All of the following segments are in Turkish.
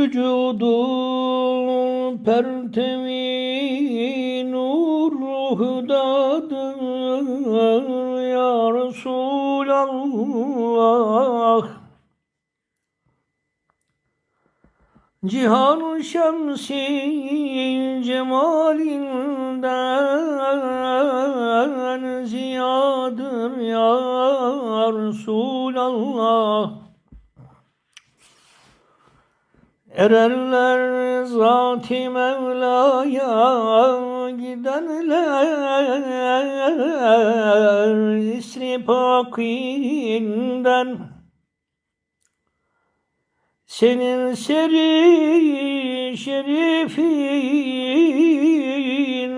Vücudun pertevi nur hudadır ya Resulallah. Cihan şemsi cemalinden ziyadır ya Resulallah Ererler zat-ı Mevla'ya gidenler isri pakinden senin seri şerifin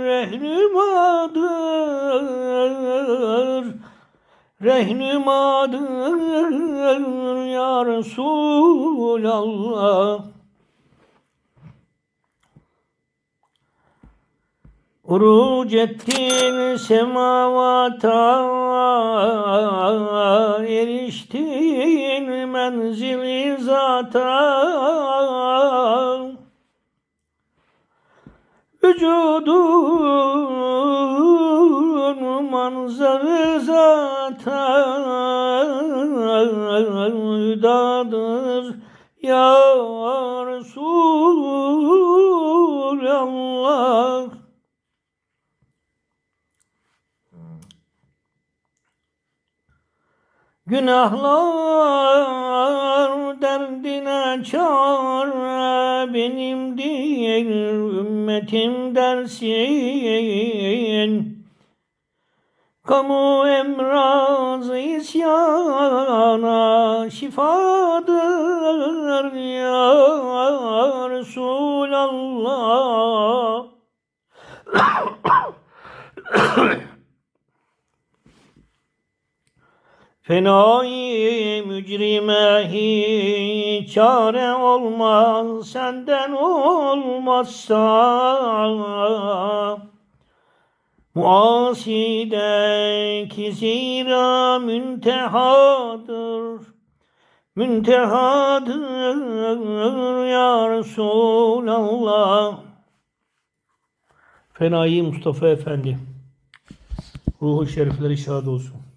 rehnümadır Rehnümadır ya Resulallah Uruc ettin semavata eriştin menzili zata. Vücudun manzarı zata dadır ya Resulallah Günahlar derdine çare benim değil ümmetim dersin. Kamu emrazı isyana şifadır ya Resulallah. Fenai mücrime hiç çare olmaz senden olmazsa Muasideki zira müntehadır Müntehadır ya Resulallah Fenai Mustafa Efendi Ruhu şerifleri şad olsun.